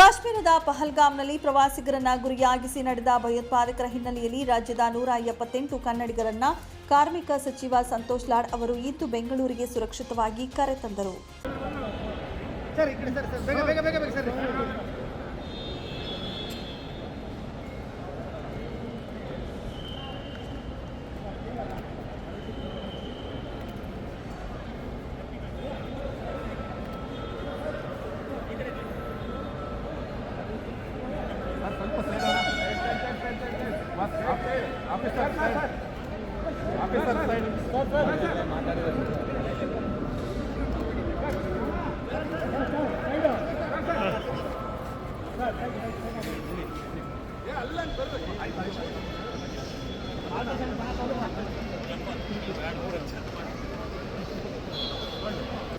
ಕಾಶ್ಮೀರದ ಪಹಲ್ಗಾಮ್ನಲ್ಲಿ ಪ್ರವಾಸಿಗರನ್ನ ಗುರಿಯಾಗಿಸಿ ನಡೆದ ಭಯೋತ್ಪಾದಕರ ಹಿನ್ನೆಲೆಯಲ್ಲಿ ರಾಜ್ಯದ ನೂರ ಎಪ್ಪತ್ತೆಂಟು ಕನ್ನಡಿಗರನ್ನ ಕಾರ್ಮಿಕ ಸಚಿವ ಸಂತೋಷ್ ಲಾಡ್ ಅವರು ಇಂದು ಬೆಂಗಳೂರಿಗೆ ಸುರಕ್ಷಿತವಾಗಿ ಕರೆತಂದರು ಸರ್ ಈ ಕಡೆ ಸರ್ ಸರ್ ಬೇಗ ಬೇಗ ಬೇಗ ಬೇಗ ಸರ್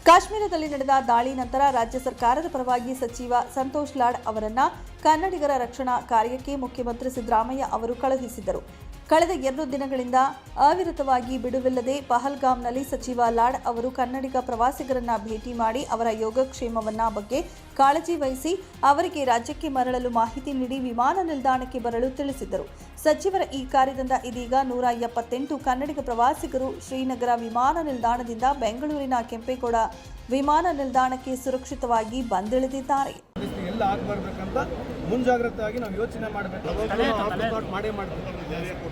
ಕಾಶ್ಮೀರದಲ್ಲಿ ನಡೆದ ದಾಳಿ ನಂತರ ರಾಜ್ಯ ಸರ್ಕಾರದ ಪರವಾಗಿ ಸಚಿವ ಸಂತೋಷ್ ಲಾಡ್ ಅವರನ್ನ ಕನ್ನಡಿಗರ ರಕ್ಷಣಾ ಕಾರ್ಯಕ್ಕೆ ಮುಖ್ಯಮಂತ್ರಿ ಸಿದ್ದರಾಮಯ್ಯ ಅವರು ಕಳುಹಿಸಿದರು ಕಳೆದ ಎರಡು ದಿನಗಳಿಂದ ಅವಿರತವಾಗಿ ಬಿಡುವಿಲ್ಲದೆ ಪಹಲ್ಗಾಮ್ನಲ್ಲಿ ಸಚಿವ ಲಾಡ್ ಅವರು ಕನ್ನಡಿಗ ಪ್ರವಾಸಿಗರನ್ನ ಭೇಟಿ ಮಾಡಿ ಅವರ ಯೋಗಕ್ಷೇಮವನ್ನ ಬಗ್ಗೆ ಕಾಳಜಿ ವಹಿಸಿ ಅವರಿಗೆ ರಾಜ್ಯಕ್ಕೆ ಮರಳಲು ಮಾಹಿತಿ ನೀಡಿ ವಿಮಾನ ನಿಲ್ದಾಣಕ್ಕೆ ಬರಲು ತಿಳಿಸಿದರು ಸಚಿವರ ಈ ಕಾರ್ಯದಿಂದ ಇದೀಗ ನೂರ ಎಪ್ಪತ್ತೆಂಟು ಕನ್ನಡಿಗ ಪ್ರವಾಸಿಗರು ಶ್ರೀನಗರ ವಿಮಾನ ನಿಲ್ದಾಣದಿಂದ ಬೆಂಗಳೂರಿನ ಕೆಂಪೇಗೌಡ ವಿಮಾನ ನಿಲ್ದಾಣಕ್ಕೆ ಸುರಕ್ಷಿತವಾಗಿ ಬಂದಿಳಿದಿದ್ದಾರೆ. ಮುಂಜಾಗ್ರತೆಯಾಗಿ ನಾವು ಯೋಚನೆ ಮಾಡಬೇಕು. ಆಫ್ಟರ್ ಥಾಟ್ ಮಾಡೇ ಮಾಡಬೇಕು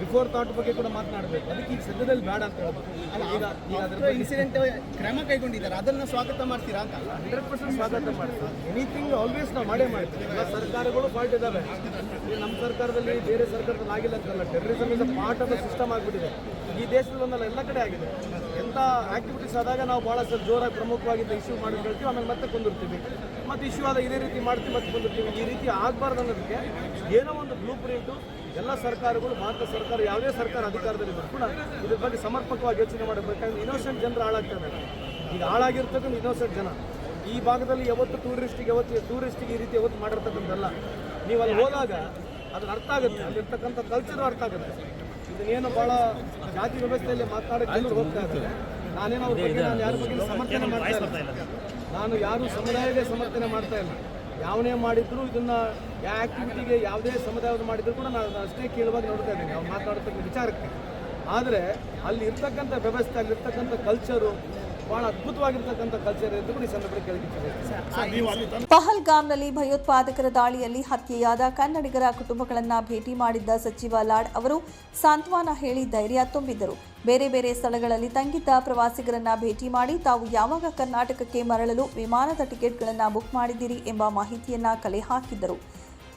ಬಿಫೋರ್ ಥಾಟ್ ಬಗ್ಗೆ ಕೂಡ ಮಾತನಾಡಬೇಕು. ಅದಕ್ಕೆ ಈಗ ಸದ್ಯದಲ್ಲಿ ಬೇಡ ಅಂತ ಹೇಳ್ಬೋದು. ಈಗ ಈಗ ಅದ್ರ ಇನ್ಸಿಡೆಂಟ್ ಕ್ರಮ ಕೈಗೊಂಡಿದ್ದಾರೆ. ಅದನ್ನು ಸ್ವಾಗತ ಮಾಡ್ತೀರಾ ಅಂತ. ಹಂಡ್ರೆಡ್ ಪರ್ಸೆಂಟ್ ಸ್ವಾಗತ ಮಾಡ್ತೀವಿ. ಎನಿಥಿಂಗ್ ಆಲ್ವೇಸ್ ನಾವು ಮಾಡೇ ಮಾಡ್ತೀವಿ. ಎಲ್ಲ ಸರ್ಕಾರಗಳು ಫಾಲ್ಟ್ ಇದ್ದಾವೆ ನಮ್ಮ ಸರ್ಕಾರದಲ್ಲಿ ಬೇರೆ ಸರ್ಕಾರದಲ್ಲಿ ಆಗಿಲ್ಲ ಅಂತಲ್ಲ. Terrorism is part of the system ಆಗಿಬಿಟ್ಟಿದೆ. ಈ ದೇಶದಲ್ಲಿ ಒಂದಲ್ಲ ಎಲ್ಲ ಕಡೆ ಆಗಿದೆ. ಎಂಥ ಆಕ್ಟಿವಿಟೀಸ್ ಆದಾಗ ನಾವು ಭಾಳ ಸ್ವಲ್ಪ ಜೋರಾಗಿ ಪ್ರಮುಖವಾಗಿ ಇಶ್ಯೂ ಮಾಡಿ ಹೇಳ್ತೀವಿ. ಆಮೇಲೆ ಮತ್ತೆ ಕುಂದಿರ್ತೀವಿ. ಮತ್ತೆ ಇಶ್ಯೂ ಆದಾಗ ಇದೇ ರೀತಿ ಮಾಡ್ತೀವಿ ಮತ್ತೆ ಕುಂದಿರ್ತೀವಿ. ಈ ರೀತಿ ಆಗಬಾರ್ದು ಅನ್ನೋದಕ್ಕೆ ಏನೋ ಒಂದು ಬ್ಲೂ ಪ್ರಿಂಟು ಎಲ್ಲ ಸರ್ಕಾರಗಳು ಭಾರತ ಸರ್ಕಾರ ಯಾವುದೇ ಸರ್ಕಾರ ಅಧಿಕಾರದಲ್ಲಿದ್ದರೂ ಕೂಡ ಇದ್ರ ಬಗ್ಗೆ ಸಮರ್ಪಕವಾಗಿ ಯೋಚನೆ ಮಾಡಬೇಕಾದ್ರೆ ಇನ್ನೋಸೆಂಟ್ ಜನರು ಹಾಳಾಗ್ತಾರೆ ಈಗ ಹಾಳಾಗಿರ್ತಕ್ಕಂಥ ಇನ್ನೋಸೆಂಟ್ ಜನ. ಈ ಭಾಗದಲ್ಲಿ ಯಾವತ್ತು ಟೂರಿಸ್ಟಿಗೆ ಯಾವತ್ತು ಟೂರಿಸ್ಟಿಗೆ ಈ ರೀತಿ ಯಾವತ್ತು ಮಾಡಿರ್ತಕ್ಕಂಥದ್ದಲ್ಲ. ನೀವು ಅಲ್ಲಿ ಹೋದಾಗ ಅದ್ರ ಅರ್ಥ ಆಗುತ್ತೆ. ಅಲ್ಲಿರ್ತಕ್ಕಂಥ ಕಲ್ಚರ್ ಅರ್ಥ ಆಗುತ್ತೆ. ಇದನ್ನೇನು ಭಾಳ ಜಾತಿ ವ್ಯವಸ್ಥೆಯಲ್ಲಿ ಮಾತನಾಡಕ್ಕೆ ಎಲ್ಲರೂ ಹೋಗ್ತಾ ಇದ್ದಾರೆ. ನಾನೇನು ಅವ್ರ ಬಗ್ಗೆ ನಾನು ಯಾರ ಬಗ್ಗೆ ಸಮರ್ಥನೆ ಮಾಡ್ತಾ ಇಲ್ಲ. ನಾನು ಯಾರು ಸಮುದಾಯದೇ ಸಮರ್ಥನೆ ಮಾಡ್ತಾ ಇಲ್ಲ. ಯಾವನೇ ಮಾಡಿದ್ರು ಇದನ್ನ ಯಾವ ಯಾವುದೇ ಸಮುದಾಯವನ್ನು ಮಾಡಿದ್ರು ಕೂಡ ನಾನು ಅಷ್ಟೇ ಕೇಳುವಾಗ ನೋಡ್ತಾ ಇದ್ದೀನಿ. ಅವ್ರು ಮಾತನಾಡ್ತಕ್ಕಂಥ ವಿಚಾರಕ್ಕೆ. ಆದರೆ ಅಲ್ಲಿ ಇರ್ತಕ್ಕಂಥ ವ್ಯವಸ್ಥೆ ಅಲ್ಲಿರ್ತಕ್ಕಂಥ ಕಲ್ಚರು ಭಾಳ ಅದ್ಭುತವಾಗಿರ್ತಕ್ಕಂಥ ಕಲ್ಚರ್ ಅಂತ ಕೂಡ ಈ ಸಂದರ್ಭದಲ್ಲಿ ಕೇಳಲಿಕ್ಕೆ ಪಹಲ್ಗಾಮ್ನಲ್ಲಿ ಭಯೋತ್ಪಾದಕರ ದಾಳಿಯಲ್ಲಿ ಹತ್ಯೆಯಾದ ಕನ್ನಡಿಗರ ಕುಟುಂಬಗಳನ್ನು ಭೇಟಿ ಮಾಡಿದ್ದ ಸಚಿವ ಲಾಡ್ ಅವರು ಸಾಂತ್ವನ ಹೇಳಿ ಧೈರ್ಯ ತುಂಬಿದ್ದರು. ಬೇರೆ ಬೇರೆ ಸ್ಥಳಗಳಲ್ಲಿ ತಂಗಿದ್ದ ಪ್ರವಾಸಿಗರನ್ನ ಭೇಟಿ ಮಾಡಿ ತಾವು ಯಾವಾಗ ಕರ್ನಾಟಕಕ್ಕೆ ಮರಳಲು ವಿಮಾನದ ಟಿಕೆಟ್ಗಳನ್ನು ಬುಕ್ ಮಾಡಿದ್ದೀರಿ ಎಂಬ ಮಾಹಿತಿಯನ್ನ ಕಲೆ ಹಾಕಿದ್ದರು.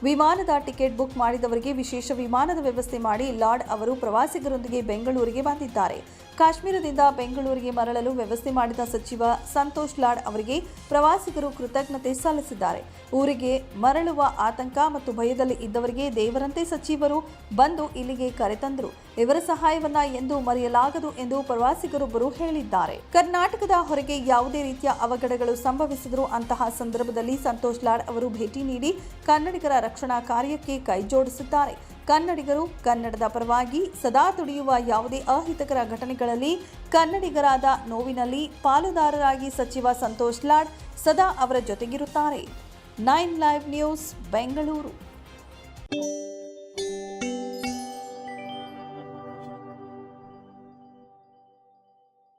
ವಿಮಾನದ ಟಿಕೆಟ್ ಬುಕ್ ಮಾಡಿದವರಿಗೆ ವಿಶೇಷ ವಿಮಾನದ ವ್ಯವಸ್ಥೆ ಮಾಡಿ ಲಾರ್ಡ್ ಅವರು ಪ್ರವಾಸಿಗರೊಂದಿಗೆ ಬೆಂಗಳೂರಿಗೆ ಬಂದಿದ್ದಾರೆ. ಕಾಶ್ಮೀರದಿಂದ ಬೆಂಗಳೂರಿಗೆ ಮರಳಲು ವ್ಯವಸ್ಥೆ ಮಾಡಿದ ಸಚಿವ ಸಂತೋಷ್ ಲಾಡ್ ಅವರಿಗೆ ಪ್ರವಾಸಿಗರು ಕೃತಜ್ಞತೆ ಸಲ್ಲಿಸಿದ್ದಾರೆ. ಊರಿಗೆ ಮರಳುವ ಆತಂಕ ಮತ್ತು ಭಯದಲ್ಲಿ ಇದ್ದವರಿಗೆ ದೇವರಂತೆ ಸಚಿವರು ಬಂದು ಇಲ್ಲಿಗೆ ಕರೆತಂದರು ಇವರ ಸಹಾಯವನ್ನ ಎಂದು ಮರೆಯಲಾಗದು ಎಂದು ಪ್ರವಾಸಿಗರೊಬ್ಬರು ಹೇಳಿದ್ದಾರೆ. ಕರ್ನಾಟಕದ ಹೊರಗೆ ಯಾವುದೇ ರೀತಿಯ ಅವಘಡಗಳು ಸಂಭವಿಸಿದರೂ ಅಂತಹ ಸಂದರ್ಭದಲ್ಲಿ ಸಂತೋಷ್ ಲಾಡ್ ಅವರು ಭೇಟಿ ನೀಡಿ ಕನ್ನಡಿಗರ ರಕ್ಷಣಾ ಕಾರ್ಯಕ್ಕೆ ಕೈಜೋಡಿಸಿದ್ದಾರೆ. ಕನ್ನಡಿಗರು ಕನ್ನಡದ ಪರವಾಗಿ ಸದಾ ತುಡಿಯುವ ಯಾವುದೇ ಅಹಿತಕರ ಘಟನೆಗಳಲ್ಲಿ ಕನ್ನಡಿಗರಾದ ನೋವಿನಲ್ಲಿ ಪಾಲುದಾರರಾಗಿ ಸಚಿವ ಸಂತೋಷ್ ಲಾಡ್ ಸದಾ ಅವರ ಜೊತೆಗಿರುತ್ತಾರೆ. Nine live news, Bengaluru.